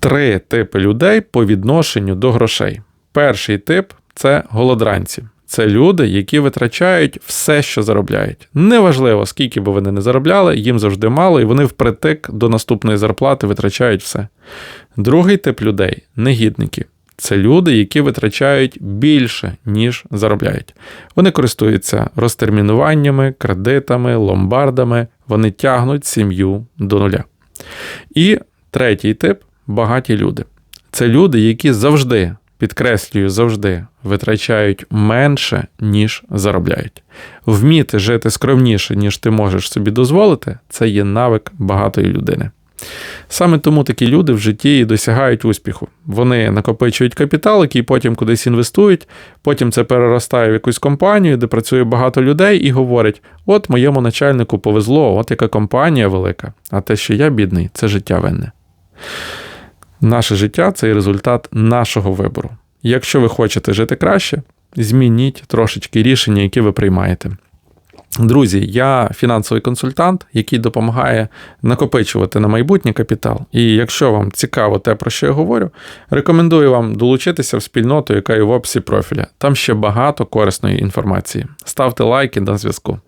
три типи людей по відношенню до грошей. Перший тип це голодранці. Це люди, які витрачають все, що заробляють. Неважливо, скільки би вони не заробляли, їм завжди мало, і вони впритик до наступної зарплати витрачають все. Другий тип людей негідники. Це люди, які витрачають більше, ніж заробляють. Вони користуються розтермінуваннями, кредитами, ломбардами, вони тягнуть сім'ю до нуля. І третій тип багаті люди. Це люди, які завжди, підкреслюю, завжди витрачають менше, ніж заробляють. Вміти жити скромніше, ніж ти можеш собі дозволити, це є навик багатої людини. Саме тому такі люди в житті і досягають успіху. Вони накопичують капітал, який потім кудись інвестують, потім це переростає в якусь компанію, де працює багато людей, і говорять: от моєму начальнику повезло, от яка компанія велика, а те, що я бідний, це життя винне. Наше життя це результат нашого вибору. Якщо ви хочете жити краще, змініть трошечки рішення, які ви приймаєте. Друзі, я фінансовий консультант, який допомагає накопичувати на майбутнє капітал. І якщо вам цікаво те, про що я говорю, рекомендую вам долучитися в спільноту, яка є в описі профіля. Там ще багато корисної інформації. Ставте лайки до зв'язку.